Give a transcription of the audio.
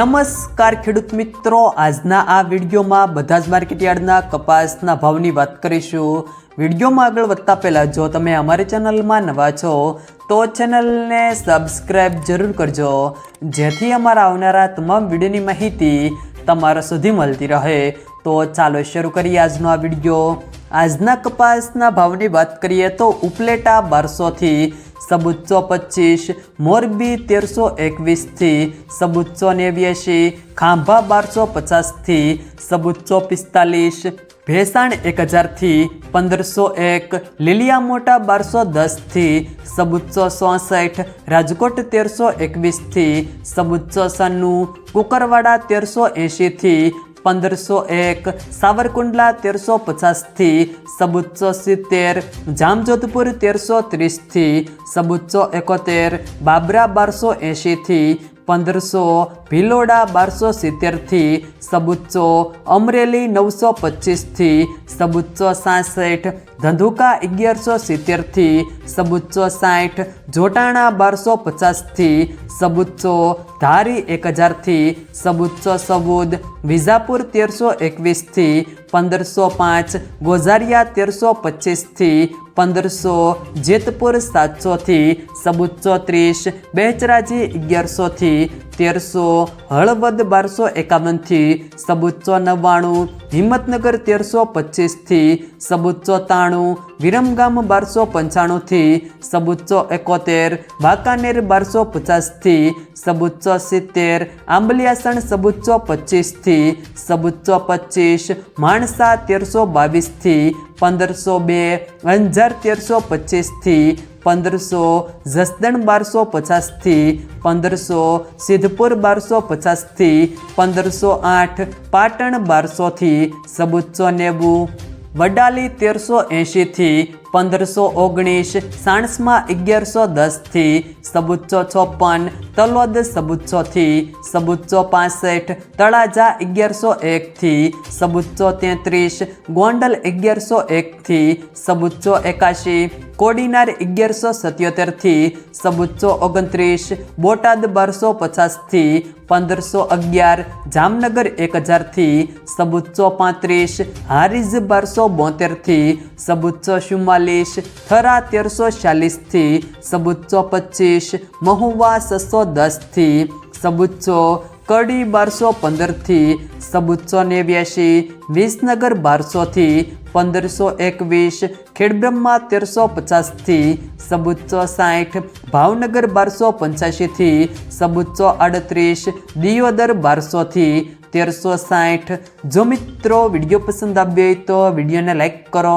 નમસ્કાર ખેડૂત મિત્રો. આજના આ વિડીયોમાં બધા જ માર્કેટયાર્ડના કપાસના ભાવની વાત કરીશું. વિડીયોમાં આગળ વધતા પહેલાં જો તમે અમારી ચેનલમાં નવા છો, તો ચેનલને સબસ્ક્રાઈબ જરૂર કરજો, જેથી અમારા આવનારા તમામ વિડીયોની માહિતી તમારા સુધી મળતી રહે. તો ચાલો શરૂ કરીએ આજનો આ વીડિયો. આજના કપાસના ભાવની વાત કરીએ તો ઉપલેટા બારસોથી સબુચ્ચો પચીસ, મોરબી તેરસો એકવીસથી, સબુચ્ચો નેવ્યાશી, ખાંભા બારસો પચાસથી, સબુચ્ચો પિસ્તાલીસ, ભેસાણ એક હજારથી પંદરસો એક લીલિયા મોટા બારસો દસથી, સબુચ્ચો ચોસઠ રાજકોટ તેરસો એકવીસથી, સબુચ્ચો સન્નું, કુકરવાડા તેરસો એંશીથી પંદરસો એક, સાવરકુંડલા તેરસો પચાસથી સબુચ્ચો સિત્તેર, જામજોધપુર તેરસો ત્રીસથી સબુચ્ચો એકોતેર, બાબરા બારસો એંશીથી, પંદરસો, ભિલોડા બારસો સિત્તેરથી સબુચ્ચો અમરેલી નવસો પચીસથી, સબુચ્ચો સાસઠ, ધંધુકા અગિયારસો સિત્તેરથી, સબુચ્ચો સાઠ, જોટાણા બારસો પચાસથી, સબુચ્ચો ધારી એક હજારથી, સબુચ્ચો સબુદ વિઝાપુર તેરસો એકવીસથી, પંદરસો પાંચ, ગોઝારિયા તેરસો પચીસથી, પંદરસો, જેતપુર સાતસોથી, સબુચ્ચો ત્રીસ, બેચરાજી અગિયારસોથી, તેરસો, હળવદ બારસો એકાવનથી સબુચ્ચો નવ્વાણું, હિંમતનગર તેરસો પચીસથી સબુચ્ચો તાણું વિરમગામ બારસો પંચાણુંથી સબુચ્ચો એકોતેર, વાંકાનેર બારસો પચાસથી સબુચ્ચો સિત્તેર આંબલિયાસણ સબુચ્ચો પચીસથી સબુચ્ચો પચીસ, માણસા તેરસો બાવીસથી પંદરસો બે, અંજાર તેરસો પચીસથી પંદરસો જસદણ બારસો પચાસથી પંદરસો સિદ્ધપુર બારસો પચાસથી પંદરસો આઠ, પાટણ બારસોથી સબુચ્ચો નેવું, વડાલી તેરસો એંશીથી પંદરસો ઓગણીસ, સાણસમાં અગિયારસો દસથી સબુચ્ચો ચોપન તલોદ સબુચ્ચોથી સબુચ્ચો પાસઠ, તળાજા અગિયારસો એકથી સબુચ્ચો તેત્રીસ, ગોંડલ અગિયારસો એકથી સબુચ્ચો એકાશી, કોડીનાર અગિયારસો સત્યોતેરથી સબુચ્ચો ઓગણત્રીસ, બોટાદ બારસો પચાસથી પંદરસો અગિયાર, જામનગર એક હજારથી સબુચ્ચો પાંત્રીસ, હારીજ બારસો બોતેરથી સબુચ્ચો ચુમ્માલીસ થરા તેરસો ચાલીસથી સબુચ્ચો પચીસ મહુવા છસો દસથી સબુચ્ચો કડી બારસો પંદરથી સબુચ્ચો નેવ્યાશી વિસનગર બારસોથી પંદરસો એકવીસ ખેડબ્રહ્મા તેરસો પચાસથી સબુચ્ચો સાઠ ભાવનગર બારસો પંચ્યાસીથી સબુચ્ચો આડત્રીસ દિયોદર બારસોથી તેરસો સાઠ જો મિત્રો વીડિયો પસંદ આવ્યો હોય તો વિડીયોને લાઈક કરો